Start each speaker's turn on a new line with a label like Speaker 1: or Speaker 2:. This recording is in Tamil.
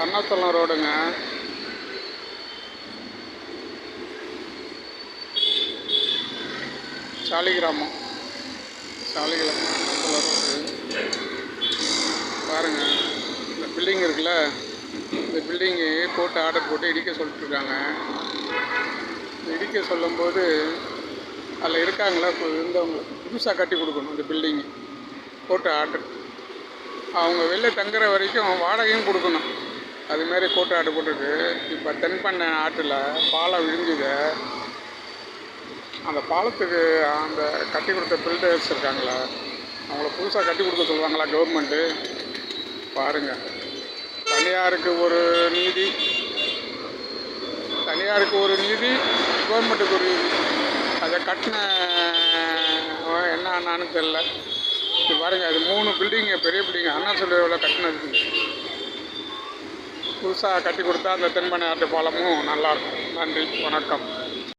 Speaker 1: அருணாச்சலம் ரோடுங்க. சாலிகிராமம். சாலிகிராமம் அருணாச்சலம் ரோடு. பாருங்க இந்த பில்டிங் இருக்குல்ல இந்த பில்டிங்கு போட்டு ஆர்டர் போட்டு இடிக்க சொல்லிட்டுருக்காங்க. இடிக்க சொல்லும்போது அதில் இருக்காங்களா? இப்போ இருந்தவங்களுக்கு புதுசாக கட்டி கொடுக்கணும் இந்த பில்டிங்கு போட்டு ஆர்டர். அவங்க வெளில தங்குற வரைக்கும் வாடகையும் கொடுக்கணும். அதுமாரி கோட்டை ஆடு இப்போ தென்பண்ணை ஆற்றில் பாலம் விழுந்தது அந்த பாலத்துக்கு அந்த கட்டி கொடுத்த பில்டர்ஸ் இருக்காங்களா அவங்கள புதுசாக கட்டி கொடுக்க சொல்லுவாங்களா கவர்மெண்ட்டு பாருங்கள் தனியாருக்கு ஒரு நீதி. தனியாருக்கு ஒரு நீதி கவர்மெண்ட்டுக்கு ஒரு நீதி. அதை கட்டின என்ன ஆனான்னு தெரில இது பாருங்கள் அது மூணு பில்டிங்கு பெரிய பில்டிங் அண்ணா சொல்லியோட கட்டினது. புதுசாக கட்டி கொடுத்தா அந்த தென்பனை ஆட்டு பாலமும் நல்லாயிருக்கும். நன்றி வணக்கம்.